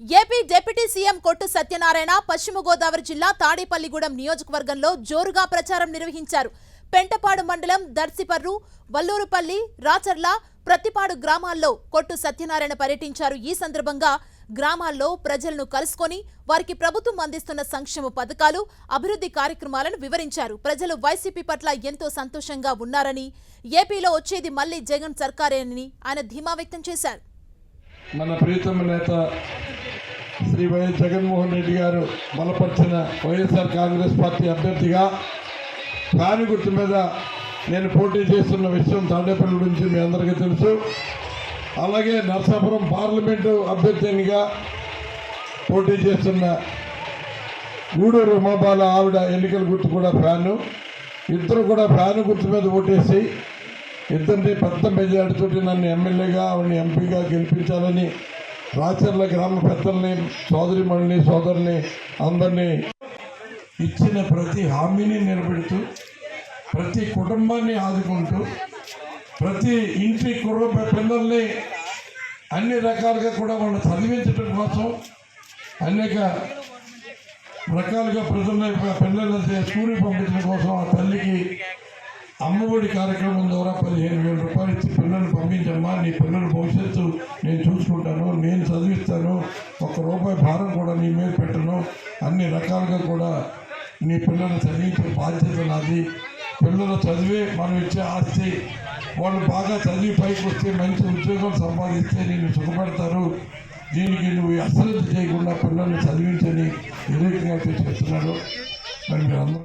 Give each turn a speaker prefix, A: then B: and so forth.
A: AP deputy CM కొట్టు సత్యనారాయణ పశ్చిమ గోదావరి జిల్లా తాడేపల్లిగూడెం నియోజకవర్గంలో జోరుగా ప్రచారం నిర్వహించారు. పెంటపాడు మండలం దర్శిపర్రు వల్లూరుపల్లి రాచర్ల ప్రతిపాడు గ్రామాల్లో కొట్టు సత్యనారాయణ పర్యటించారు. ఈ సందర్భంగా గ్రామాల్లో ప్రజలను కలుసుకొని వారికి ప్రభుత్వం అందిస్తున్న సంక్షేమ పథకాలు అభివృద్ధి కార్యక్రమాలను వివరించారు. ప్రజలు వైసీపీ పట్ల ఎంతో సంతోషంగా ఉన్నారని ఏపీలో వచ్చేది మళ్ళీ జగన్ సర్కారేనని ఆయన ధీమా వ్యక్తం చేశారు.
B: మన ప్రీతమ నేత శ్రీ వైఎస్ జగన్మోహన్ రెడ్డి గారు బలపరిచిన వైఎస్ఆర్ కాంగ్రెస్ పార్టీ అభ్యర్థిగా ఫ్యాన్ గుర్తు మీద నేను పోటీ చేస్తున్న విషయం తాడేపల్లి గురించి మీ అందరికీ తెలుసు. అలాగే నర్సాపురం పార్లమెంటు అభ్యర్థినిగా పోటీ చేస్తున్న గూడూరు ఉమాబాల ఆవిడ ఎన్నికల గుర్తు కూడా ఫ్యాను. ఇద్దరు కూడా ఫ్యాను గుర్తు మీద ఓటేసి ఇద్దరిని పెద్ద మెజార్టీతోటి నన్ను ఎమ్మెల్యేగా ఆవిడని ఎంపీగా గెలిపించాలని రాచర్ల గ్రామ పెద్దల్ని సోదరిమణిని సోదరుని అందరినీ ఇచ్చిన ప్రతి హామీని నిలబెడుతూ ప్రతి కుటుంబాన్ని ఆదుకుంటూ ప్రతి ఇంటి కుటుంబ పిల్లల్ని అన్ని రకాలుగా కూడా వాళ్ళని చదివించడం కోసం అనేక రకాలుగా ప్రజల పిల్లల స్కూల్కి పంపించడం కోసం ఆ తల్లికి అమ్మఒడి కార్యక్రమం ద్వారా పదిహేను వేల రూపాయలు ఇచ్చి పిల్లల్ని పంపించమ్మా నీ పిల్లల భవిష్యత్తు నేను చూసుకుంటాను నేను చదివిస్తాను ఒక్క రూపాయి భారం కూడా నీ మీద పెట్టను అన్ని రకాలుగా కూడా నీ పిల్లల్ని చదివించే బాధ్యత నాది. పిల్లలు చదివే మనం ఇచ్చే ఆస్తి వాళ్ళు బాగా చదివి పైకి వస్తే మంచి ఉద్యోగం సంపాదిస్తే నేను సుఖపడతారు. దీనికి నువ్వు అశ్రద్ధ చేయకుండా పిల్లల్ని చదివించని వివేకంగా చెప్తున్నాడు మరి మీరందరూ